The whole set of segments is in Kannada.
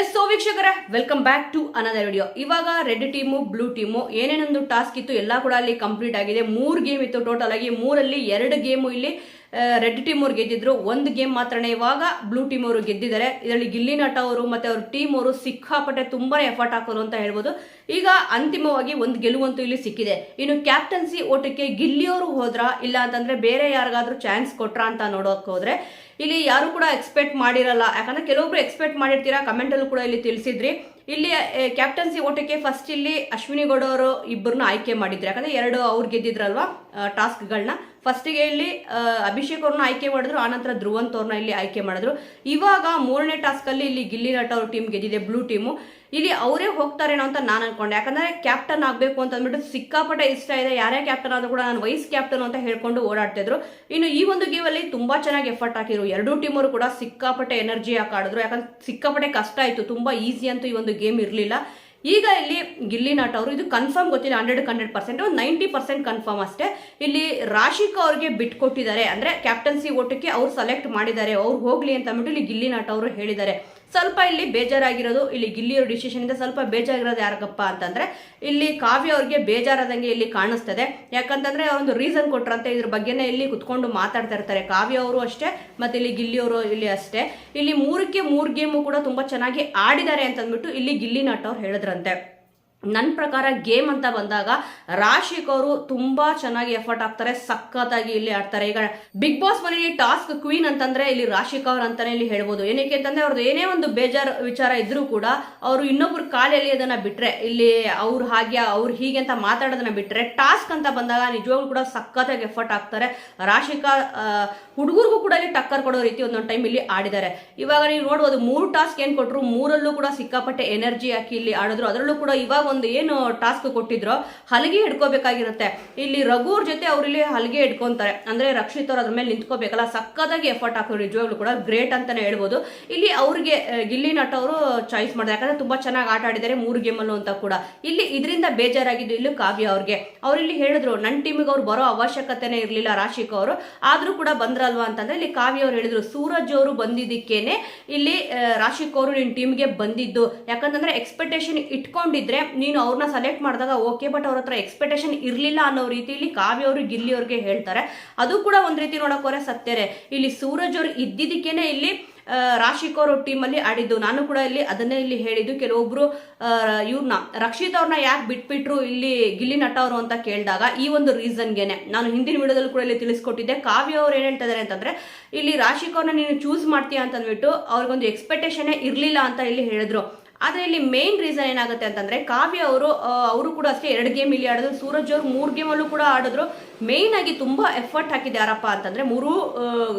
ಎಸ್ ಸೋ ವೀಕ್ಷಕರೇ welcome back to another video ಇವಾಗ ರೆಡ್ ಟೀಮು ಬ್ಲೂ ಟೀಮು ಏನೇನೊಂದು ಟಾಸ್ಕ್ ಇತ್ತು ಎಲ್ಲ ಕೂಡ ಅಲ್ಲಿ ಕಂಪ್ಲೀಟ್ ಆಗಿದೆ. ಮೂರು ಗೇಮ್ ಇತ್ತು ಟೋಟಲ್ ಆಗಿ. ಮೂರಲ್ಲಿ ಎರಡು ಗೇಮು ಇಲ್ಲಿ ರೆಡ್ ಟೀಮ್ ಅವ್ರು ಗೆದ್ದಿದ್ರು. ಒಂದು ಗೇಮ್ ಮಾತ್ರನೇ ಇವಾಗ ಬ್ಲೂ ಟೀಮ್ ಅವರು ಗೆದ್ದಿದ್ದಾರೆ. ಇದರಲ್ಲಿ ಗಿಲ್ಲಿ ನಟ ಅವರು ಮತ್ತೆ ಅವ್ರ ಟೀಮ್ ಅವರು ಸಿಕ್ಕಾಪಟ್ಟೆ ತುಂಬಾನೇ ಎಫರ್ಟ್ ಹಾಕೋರು ಅಂತ ಹೇಳ್ಬೋದು. ಈಗ ಅಂತಿಮವಾಗಿ ಒಂದು ಗೆಲುವಂತೂ ಇಲ್ಲಿ ಸಿಕ್ಕಿದೆ. ಇನ್ನು ಕ್ಯಾಪ್ಟನ್ಸಿ ಓಟಕ್ಕೆ ಗಿಲ್ಲಿಯವರು ಹೋದ್ರ ಇಲ್ಲ ಅಂತಂದ್ರೆ ಬೇರೆ ಯಾರಿಗಾದ್ರೂ ಚಾನ್ಸ್ ಕೊಟ್ರಾ ಅಂತ ನೋಡೋಕೆ ಹೋದ್ರೆ ಇಲ್ಲಿ ಯಾರು ಕೂಡ ಎಕ್ಸ್ಪೆಕ್ಟ್ ಮಾಡಿರಲ್ಲ. ಯಾಕಂದ್ರೆ ಕೆಲವೊಬ್ರು ಎಕ್ಸ್ಪೆಕ್ಟ್ ಮಾಡಿರ್ತೀರಾ? ಕಮೆಂಟ್ ಅಲ್ಲೂ ಕೂಡ ಇಲ್ಲಿ ತಿಳಿಸಿದ್ರಿ. ಇಲ್ಲಿ ಕ್ಯಾಪ್ಟನ್ಸಿ ಓಟಕ್ಕೆ ಫಸ್ಟ್ ಇಲ್ಲಿ ಅಶ್ವಿನಿ ಗೌಡ ಅವರು ಇಬ್ಬರನ್ನ ಆಯ್ಕೆ ಮಾಡಿದ್ರು. ಯಾಕಂದ್ರೆ ಎರಡು ಅವ್ರು ಗೆದ್ದಿದ್ರಲ್ವಾ ಟಾಸ್ಕ್ಗಳನ್ನ ಫಸ್ಟಿಗೆ ಇಲ್ಲಿ ಅಭಿಷೇಕ್ ಅವ್ರನ್ನ ಆಯ್ಕೆ ಮಾಡಿದ್ರು ಆನಂತರ ಧ್ರುವಂತ್ ಅವ್ರನ್ನ ಇಲ್ಲಿ ಆಯ್ಕೆ ಮಾಡಿದ್ರು. ಇವಾಗ ಮೂರನೇ ಟಾಸ್ಕ್ ಅಲ್ಲಿ ಇಲ್ಲಿ ಗಿಲ್ಲಿ ನಟ ಅವ್ರ ಟೀಮ್ ಗೆದ್ದಿದೆ ಬ್ಲೂ ಟೀಮು ಇಲ್ಲಿ ಅವರೇ ಹೋಗ್ತಾರೇನೋ ಅಂತ ನಾನು ಅನ್ಕೊಂಡೆ. ಯಾಕಂದ್ರೆ ಕ್ಯಾಪ್ಟನ್ ಆಗಬೇಕು ಅಂತ ಅಂದ್ಬಿಟ್ಟು ಸಿಕ್ಕಾಪಟ್ಟೆ ಇಷ್ಟ ಇದೆ. ಯಾರೇ ಕ್ಯಾಪ್ಟನ್ ಆದರೂ ಕೂಡ ನಾನು ವೈಸ್ ಕ್ಯಾಪ್ಟನ್ ಅಂತ ಹೇಳ್ಕೊಂಡು ಓಡಾಡ್ತಿದ್ರು ಇನ್ನು ಈ ಒಂದು ಗೇಮಲ್ಲಿ ತುಂಬ ಚೆನ್ನಾಗಿ ಎಫರ್ಟ್ ಹಾಕಿದ್ರು. ಎರಡೂ ಟೀಮರು ಕೂಡ ಸಿಕ್ಕಾಪಟ್ಟೆ ಎನರ್ಜಿ ಹಾಕಿ ಆಡಿದ್ರು. ಯಾಕಂದ್ರೆ ಸಿಕ್ಕಾಪಟ್ಟೆ ಕಷ್ಟ ಆಯಿತು. ತುಂಬಾ ಈಸಿ ಅಂತೂ ಈ ಒಂದು ಗೇಮ್ ಇರಲಿಲ್ಲ. ಈಗ ಇಲ್ಲಿ ಗಿಲ್ಲಿ ನಟ ಅವರು, ಇದು ಕನ್ಫರ್ಮ್ ಗೊತ್ತಿಲ್ಲ. ಹಂಡ್ರೆಡ್ ಹಂಡ್ರೆಡ್ ಪರ್ಸೆಂಟ್ ಒಂದು ನೈಂಟಿ ಪರ್ಸೆಂಟ್ ಕನ್ಫರ್ಮ್ ಅಷ್ಟೇ. ಇಲ್ಲಿ ರಾಶಿಕಾ ಅವ್ರಿಗೆ ಬಿಟ್ಕೊಟ್ಟಿದ್ದಾರೆ ಅಂದ್ರೆ ಕ್ಯಾಪ್ಟನ್ಸಿ ಓಟಕ್ಕೆ ಅವ್ರು ಸೆಲೆಕ್ಟ್ ಮಾಡಿದ್ದಾರೆ. ಅವ್ರು ಹೋಗ್ಲಿ ಅಂತ ಅಂದ್ಬಿಟ್ಟು ಇಲ್ಲಿ ಗಿಲ್ಲಿ ನಟ ಅವರು ಹೇಳಿದ್ದಾರೆ. ಸ್ವಲ್ಪ ಇಲ್ಲಿ ಬೇಜಾರಾಗಿರೋದು, ಇಲ್ಲಿ ಗಿಲ್ಲಿಯವ್ರ ಡಿಸಿಷನ್ ಇಂದ ಸ್ವಲ್ಪ ಬೇಜಾರಾಗಿರೋದು ಯಾರಕ್ಕಪ್ಪ ಅಂತಂದ್ರೆ, ಇಲ್ಲಿ ಕಾವ್ಯ ಅವ್ರಿಗೆ ಬೇಜಾರಾದಂಗೆ ಇಲ್ಲಿ ಕಾಣಿಸ್ತದೆ. ಯಾಕಂತಂದ್ರೆ ಒಂದು ರೀಸನ್ ಕೊಟ್ರಂತೆ, ಇದ್ರ ಬಗ್ಗೆನೇ ಇಲ್ಲಿ ಕುತ್ಕೊಂಡು ಮಾತಾಡ್ತಾ ಇರ್ತಾರೆ. ಕಾವ್ಯ ಅವರು ಅಷ್ಟೇ, ಮತ್ತೆ ಇಲ್ಲಿ ಗಿಲ್ಲಿಯವರು ಇಲ್ಲಿ ಅಷ್ಟೇ. ಇಲ್ಲಿ ಮೂರಕ್ಕೆ ಮೂರು ಗೇಮು ಕೂಡ ತುಂಬಾ ಚೆನ್ನಾಗಿ ಆಡಿದ್ದಾರೆ ಅಂತಂದ್ಬಿಟ್ಟು ಇಲ್ಲಿ ಗಿಲ್ಲಿ ಅವ್ರು ಹೇಳಿದ್ರಂತೆ. ನನ್ನ ಪ್ರಕಾರ ಗೇಮ್ ಅಂತ ಬಂದಾಗ ರಾಶಿಕ್ ಅವರು ತುಂಬಾ ಚೆನ್ನಾಗಿ ಎಫರ್ಟ್ ಹಾಕ್ತಾರೆ, ಸಖತ್ತಾಗಿ ಇಲ್ಲಿ ಆಡ್ತಾರೆ. ಈಗ ಬಿಗ್ ಬಾಸ್ ಮನೆಯಲ್ಲಿ ಟಾಸ್ಕ್ ಕ್ವೀನ್ ಅಂತಂದ್ರೆ ಇಲ್ಲಿ ರಾಶಿಕ್ ಅವ್ರ ಅಂತಾನೆ ಇಲ್ಲಿ ಹೇಳ್ಬೋದು. ಏನಕ್ಕೆ ಅಂತಂದ್ರೆ ಅವ್ರದ್ದು ಏನೇ ಒಂದು ಬೇಜಾರ್ ವಿಚಾರ ಇದ್ರೂ ಕೂಡ ಅವರು ಇನ್ನೊಬ್ರು ಕಾಲಲ್ಲಿ ಅದನ್ನ ಬಿಟ್ರೆ, ಇಲ್ಲಿ ಅವ್ರು ಹಾಗೆ, ಅವ್ರು ಹೀಗೆ ಅಂತ ಮಾತಾಡೋದನ್ನ ಬಿಟ್ರೆ ಟಾಸ್ಕ್ ಅಂತ ಬಂದಾಗ ನಿಜವಾಗ್ಲೂ ಕೂಡ ಸಖತ್ತಾಗಿ ಎಫರ್ಟ್ ಹಾಕ್ತಾರೆ. ರಾಶಿಕಾ ಹುಡುಗರಿಗೂ ಕೂಡ ಇಲ್ಲಿ ಟಕ್ಕರ್ ಕೊಡೋ ರೀತಿ ಒಂದೊಂದು ಟೈಮ್ ಇಲ್ಲಿ ಆಡಿದ್ದಾರೆ. ಇವಾಗ ನೀವು ನೋಡ್ಬೋದು, ಮೂರು ಟಾಸ್ಕ್ ಏನ್ ಕೊಟ್ಟರು ಮೂರಲ್ಲೂ ಕೂಡ ಸಿಕ್ಕಾಪಟ್ಟೆ ಎನರ್ಜಿ ಹಾಕಿ ಇಲ್ಲಿ ಆಡಿದ್ರು. ಅದರಲ್ಲೂ ಕೂಡ ಇವಾಗ ಒಂದು ಏನು ಟಾಸ್ಕ್ ಕೊಟ್ಟಿದ್ರೋ ಹಲಗೆ ಹಿಡ್ಕೋಬೇಕಾಗಿರುತ್ತೆ. ಇಲ್ಲಿ ರಘುವ್ರ ಜೊತೆ ಅವ್ರು ಇಲ್ಲಿ ಹಲಗೆ ಹಿಡ್ಕೊಂತಾರೆ. ಅಂದ್ರೆ ರಕ್ಷಿತ್ ಅವ್ರು ಅದ್ರ ಮೇಲೆ ನಿಂತ್ಕೋಬೇಕಲ್ಲ ಸಕ್ಕದಾಗಿ ಎಫರ್ಟ್ ಹಾಕೋರು ನಿಜವಾಗ್ಲೂ ಕೂಡ ಗ್ರೇಟ್ ಅಂತಾನೆ ಹೇಳ್ಬೋದು. ಇಲ್ಲಿ ಅವ್ರಿಗೆ ಗಿಲ್ಲಿ ನಟ ಅವರು ಚಾಯ್ಸ್ ಮಾಡಿದೆ. ಯಾಕಂದ್ರೆ ತುಂಬಾ ಚೆನ್ನಾಗಿ ಆಟ ಆಡಿದ್ದಾರೆ ಮೂರು ಗೇಮಲ್ಲೂ ಅಂತ ಕೂಡ. ಇಲ್ಲಿ ಇದರಿಂದ ಬೇಜಾರಾಗಿದ್ದು ಇಲ್ಲಿ ಕಾವ್ಯ ಅವ್ರಿಗೆ. ಅವ್ರು ಇಲ್ಲಿ ಹೇಳಿದ್ರು ನನ್ನ ಟೀಮಿಗೆ ಅವ್ರು ಬರೋ ಅವಶ್ಯಕತೆನೇ ಇರಲಿಲ್ಲ ರಾಶಿಕ್ ಅವರು. ಆದ್ರೂ ಕೂಡ ಬಂದ್ರಲ್ವಾ ಅಂತಂದ್ರೆ ಇಲ್ಲಿ ಕಾವ್ಯ ಅವ್ರು ಹೇಳಿದ್ರು, ಸೂರಜ್ ಅವರು ಬಂದಿದ್ದಕ್ಕೇನೆ ಇಲ್ಲಿ ರಾಶಿಕ್ ಅವರು ನಿನ್ನ ಟೀಮ್ಗೆ ಬಂದಿದ್ದು. ಯಾಕಂತಂದ್ರೆ ಎಕ್ಸ್ಪೆಕ್ಟೇಷನ್ ಇಟ್ಕೊಂಡಿದ್ರೆ ನೀನು ಅವ್ರನ್ನ ಸೆಲೆಕ್ಟ್ ಮಾಡಿದಾಗ ಓಕೆ ಬಟ್ ಅವ್ರ ಹತ್ರ ಎಕ್ಸ್ಪೆಕ್ಟೇಷನ್ ಇರಲಿಲ್ಲ ಅನ್ನೋ ರೀತಿಯಲ್ಲಿ ಕಾವ್ಯ ಅವರು ಗಿಲ್ಲಿ ಅವ್ರಿಗೆ ಹೇಳ್ತಾರೆ. ಅದು ಕೂಡ ಒಂದು ರೀತಿ ನೋಡಕ್ ಹೋದ್ರೆ ಸತ್ಯರೇ ಇಲ್ಲಿ ಸೂರಜ್ ಅವರು ಇದ್ದಿದ್ದಕ್ಕೇನೆ ಇಲ್ಲಿ ರಾಶಿಕ್ ಅವರು ಟೀಮಲ್ಲಿ ಆಡಿದ್ದು. ನಾನು ಕೂಡ ಇಲ್ಲಿ ಅದನ್ನೇ ಇಲ್ಲಿ ಹೇಳಿದ್ದು. ಕೆಲವೊಬ್ರು ಇವ್ರನ್ನ ರಕ್ಷಿತ್ ಅವ್ರನ್ನ ಯಾಕೆ ಬಿಟ್ಬಿಟ್ರು ಇಲ್ಲಿ ಗಿಲ್ಲಿ ನಟ ಅವರು ಅಂತ ಕೇಳಿದಾಗ ಈ ಒಂದು ರೀಸನ್ಗೆನೆ ನಾನು ಹಿಂದಿನ ವಿಡಿಯೋದಲ್ಲಿ ಕೂಡ ಇಲ್ಲಿ ತಿಳಿಸ್ಕೊಟ್ಟಿದ್ದೆ. ಕಾವ್ಯ ಅವ್ರು ಏನ್ ಹೇಳ್ತಾ ಇದಾರೆ ಅಂತಂದ್ರೆ, ಇಲ್ಲಿ ರಾಶಿಕೋರ್ನ ನೀನು ಚೂಸ್ ಮಾಡ್ತೀಯ ಅಂತ ಅಂದ್ಬಿಟ್ಟು ಅವ್ರಿಗೊಂದು ಎಕ್ಸ್ಪೆಕ್ಟೇಷನ್ ಇರಲಿಲ್ಲ ಅಂತ ಇಲ್ಲಿ ಹೇಳಿದ್ರು. ಆದ್ರೆ ಇಲ್ಲಿ ಮೇನ್ ರೀಸನ್ ಏನಾಗುತ್ತೆ ಅಂತಂದರೆ ಕಾವ್ಯ ಅವರು ಅವರು ಕೂಡ ಅಷ್ಟೇ ಎರಡು ಗೇಮ್ ಇಲ್ಲಿ ಆಡಿದ್ರು ಸೂರಜ್ ಅವರು ಮೂರು ಗೇಮಲ್ಲೂ ಕೂಡ ಆಡಿದ್ರು. ಮೇಯ್ನ್ ಆಗಿ ತುಂಬ ಎಫರ್ಟ್ ಹಾಕಿದೆ ಯಾರಪ್ಪ ಅಂತಂದರೆ ಮೂರು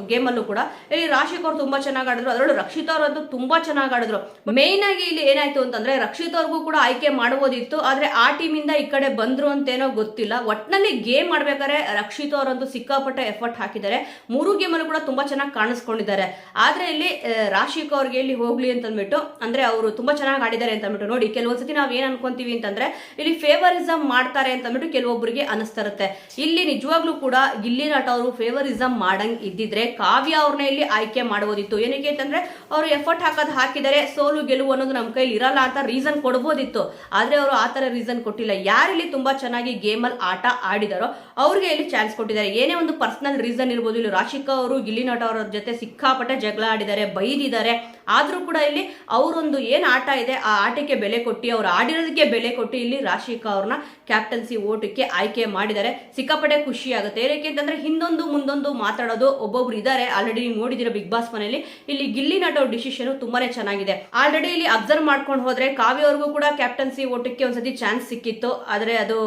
ಗೇಮಲ್ಲೂ ಕೂಡ. ಇಲ್ಲಿ ರಾಶಿಕ್ ಅವರು ತುಂಬ ಚೆನ್ನಾಗಿ ಆಡಿದ್ರು. ಅದರಲ್ಲೂ ರಕ್ಷಿತ್ ಅವರಂತೂ ತುಂಬ ಚೆನ್ನಾಗಿ ಆಡಿದ್ರು. ಮೇಯ್ನ್ ಆಗಿ ಇಲ್ಲಿ ಏನಾಯಿತು ಅಂತಂದರೆ ರಕ್ಷಿತ್ ಅವ್ರಿಗೂ ಕೂಡ ಆಯ್ಕೆ ಮಾಡ್ಬೋದಿತ್ತು ಆದರೆ ಆ ಟೀಮಿಂದ ಈ ಕಡೆ ಬಂದರು ಅಂತೇನೋ ಗೊತ್ತಿಲ್ಲ. ಒಟ್ಟಿನಲ್ಲಿ ಗೇಮ್ ಮಾಡಬೇಕಾದ್ರೆ ರಕ್ಷಿತ್ ಅವರಂತೂ ಸಿಕ್ಕಾಪಟ್ಟೆ ಎಫರ್ಟ್ ಹಾಕಿದ್ದಾರೆ. ಮೂರು ಗೇಮಲ್ಲೂ ಕೂಡ ತುಂಬ ಚೆನ್ನಾಗಿ ಕಾಣಿಸ್ಕೊಂಡಿದ್ದಾರೆ. ಆದರೆ ಇಲ್ಲಿ ರಾಶಿಕ್ ಅವ್ರಿಗೆ ಇಲ್ಲಿ ಹೋಗಲಿ ಅಂತಂದ್ಬಿಟ್ಟು, ಅಂದ್ರೆ ಅವರು ತುಂಬ ಚೆನ್ನಾಗಿ ಆಡಿದ್ದಾರೆ ಅಂತ ಅಂದ್ಬಿಟ್ಟು ನೋಡಿ, ಕೆಲವೊಂದ್ಸತಿ ನಾವ್ ಏನ್ ಅನ್ಕೊಂತೀವಿ ಅಂತಂದ್ರೆ, ಇಲ್ಲಿ ಫೇವರಿಸಮ್ ಮಾಡ್ತಾರೆ ಅಂತ ಅಂದ್ಬಿಟ್ಟು ಕೆಲವೊಬ್ಬರಿಗೆ ಅನಿಸ್ತಿರುತ್ತೆ ಇಲ್ಲಿ ನಿಜವಾಗ್ಲೂ ಕೂಡ ಗಿಲ್ಲಿ ನಟ ಅವರು ಫೇವರಿಸಮ್ ಮಾಡಂಗ್ ಇದ್ದಿದ್ರೆ ಕಾವ್ಯ ಅವ್ರನ್ನ ಇಲ್ಲಿ ಆಯ್ಕೆ ಮಾಡಬಹುದಿತ್ತು ಏನಕ್ಕೆ ಅಂತಂದ್ರೆ, ಅವರು ಎಫರ್ಟ್ ಹಾಕೋದು ಹಾಕಿದರೆ ಸೋಲು ಗೆಲುವು ಅನ್ನೋದು ನಮ್ಮ ಕೈಲಿ ಇರಲ್ಲ ಅಂತ ರೀಸನ್ ಕೊಡ್ಬೋದಿತ್ತು. ಆದ್ರೆ ಅವರು ಆ ತರ ರೀಸನ್ ಕೊಟ್ಟಿಲ್ಲ. ಯಾರಿಲ್ಲಿ ತುಂಬಾ ಚೆನ್ನಾಗಿ ಗೇಮಲ್ಲಿ ಆಟ ಆಡಿದಾರೋ ಅವ್ರಿಗೆ ಇಲ್ಲಿ ಚಾನ್ಸ್ ಕೊಟ್ಟಿದ್ದಾರೆ. ಏನೇ ಒಂದು ಪರ್ಸನಲ್ ರೀಸನ್ ಇರ್ಬೋದು, ಇಲ್ಲಿ ರಾಶಿಕಾ ಅವರು, ಗಿಲ್ಲಿ ನಟ ಅವರ ಜೊತೆ ಸಿಕ್ಕಾಪಟ್ಟೆ ಜಗಳ ಆಡಿದ್ದಾರೆ, ಬೈದಿದ್ದಾರೆ. ಆದ್ರೂ ಕೂಡ ಇಲ್ಲಿ ಅವರೊಂದು ಏನ್ ಆಟ ಇದೆ. ಆ ಆಟಕ್ಕೆ ಬೆಲೆ ಕೊಟ್ಟು, ಅವ್ರು ಆಡಿರೋದಕ್ಕೆ ಬೆಲೆ ಕೊಟ್ಟು ಇಲ್ಲಿ ರಾಶಿಕಾ ಅವ್ರನ್ನ ಕ್ಯಾಪ್ಟನ್ಸಿ ಓಟಕ್ಕೆ ಆಯ್ಕೆ ಮಾಡಿದ್ದಾರೆ. ಸಿಕ್ಕಾಪಟ್ಟೆ ಖುಷಿ ಆಗುತ್ತೆ. ಏನಕ್ಕೆ ಅಂತಂದ್ರೆ ಹಿಂದೊಂದು ಮುಂದೊಂದು ಮಾತಾಡೋದು ಒಬ್ಬೊಬ್ರು ಇದ್ದಾರೆ. ಆಲ್ರೆಡಿ ನೀವು ನೋಡಿದಿರೋ ಬಿಗ್ ಬಾಸ್ ಮನೆಯಲ್ಲಿ. ಇಲ್ಲಿ ಗಿಲ್ಲಿ ನಟೋ ಅವ್ರ ಡಿಸಿಷನ್ ತುಂಬಾನೇ ಚೆನ್ನಾಗಿದೆ. ಆಲ್ರೆಡಿ ಇಲ್ಲಿ ಅಬ್ಸರ್ವ್ ಮಾಡ್ಕೊಂಡು ಹೋದ್ರೆ ಕಾವ್ಯ ಅವ್ರಿಗೂ ಕೂಡ ಕ್ಯಾಪ್ಟನ್ಸಿ ಓಟಕ್ಕೆ ಒಂದ್ಸತಿ ಚಾನ್ಸ್ ಸಿಕ್ಕಿತ್ತು. ಆದ್ರೆ ಅದು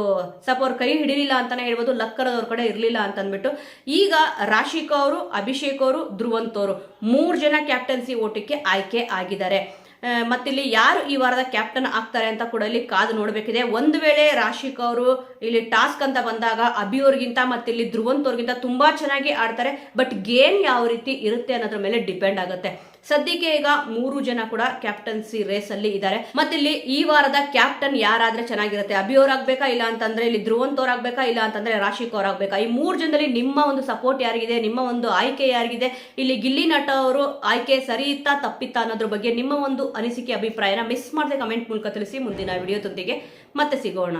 ಸ್ವಲ್ಪ ಅವ್ರ ಕೈ ಹಿಡಿಲಿಲ್ಲ ಅಂತಾನೆ ಹೇಳ್ಬೋದು. ಲಕ್ಕರದವ್ರ ಕಡೆ ಇರಲಿಲ್ಲ ಅಂತ ಅಂದ್ಬಿಟ್ಟು ಈಗ ರಾಶಿಕಾ ಅವರು, ಅಭಿಷೇಕ್ ಅವರು, ಧ್ರುವಂತ್ ಅವರು ಮೂರು ಜನ ಕ್ಯಾಪ್ಟನ್ಸಿ ಓಟಕ್ಕೆ ಆಯ್ಕೆ ಆಗಿದ್ದಾರೆ. ಮತ್ತಿಲ್ಲಿ ಯಾರು ಈ ವಾರದ ಕ್ಯಾಪ್ಟನ್ ಆಗ್ತಾರೆ ಅಂತ ಕೂಡ ಇಲ್ಲಿ ಕಾದು ನೋಡಬೇಕಿದೆ. ಒಂದು ವೇಳೆ ರಾಶಿಕ್ ಅವರು ಇಲ್ಲಿ ಟಾಸ್ಕ್ ಅಂತ ಬಂದಾಗ ಅಭಿ ಅವ್ರಿಗಿಂತ ಮತ್ತೆ ಇಲ್ಲಿ ಅವ್ರಿಗಿಂತ ತುಂಬಾ ಚೆನ್ನಾಗಿ ಆಡ್ತಾರೆ, ಬಟ್ ಗೇಮ್ ಯಾವ ರೀತಿ ಇರುತ್ತೆ ಅನ್ನೋದ್ರ ಮೇಲೆ ಡಿಪೆಂಡ್ ಆಗುತ್ತೆ. ಸದ್ಯಕ್ಕೆ ಈಗ ಮೂರು ಜನ ಕೂಡ ಕ್ಯಾಪ್ಟನ್ಸಿ ರೇಸ್ ಅಲ್ಲಿ ಇದ್ದಾರೆ. ಮತ್ತಿಲ್ಲಿ ಈ ವಾರದ ಕ್ಯಾಪ್ಟನ್ ಯಾರಾದ್ರೆ ಚೆನ್ನಾಗಿರುತ್ತೆ? ಅಭಿ ಅವ್ರು ಆಗ್ಬೇಕಾ ಇಲ್ಲ ಅಂತಂದ್ರೆ ಇಲ್ಲಿ ಧ್ರುವಂತ್ ಅವ್ರು ಆಗ್ಬೇಕಾ ಇಲ್ಲ ಅಂತಂದ್ರೆ ರಾಶಿಕ್ ಅವ್ರು ಆಗ್ಬೇಕಾ? ಈ ಮೂರು ಜನದಲ್ಲಿ ನಿಮ್ಮ ಒಂದು ಸಪೋರ್ಟ್ ಯಾರಿಗಿದೆ? ನಿಮ್ಮ ಒಂದು ಆಯ್ಕೆ ಯಾರಿಗಿದೆ? ಇಲ್ಲಿ ಗಿಲ್ಲಿ ನಟ ಅವರು ಆಯ್ಕೆ ಸರಿ ಇತ್ತಾ ತಪ್ಪಿತ್ತಾ ಅನ್ನೋದ್ರ ಬಗ್ಗೆ ನಿಮ್ಮ ಒಂದು ಅನಿಸಿಕೆ, ಅಭಿಪ್ರಾಯನ ಮಿಸ್ ಮಾಡದೆ ಕಮೆಂಟ್ ಮೂಲಕ ತಿಳಿಸಿ ಮುಂದಿನ ವಿಡಿಯೋದೊಂದಿಗೆ ಮತ್ತೆ ಸಿಗೋಣ.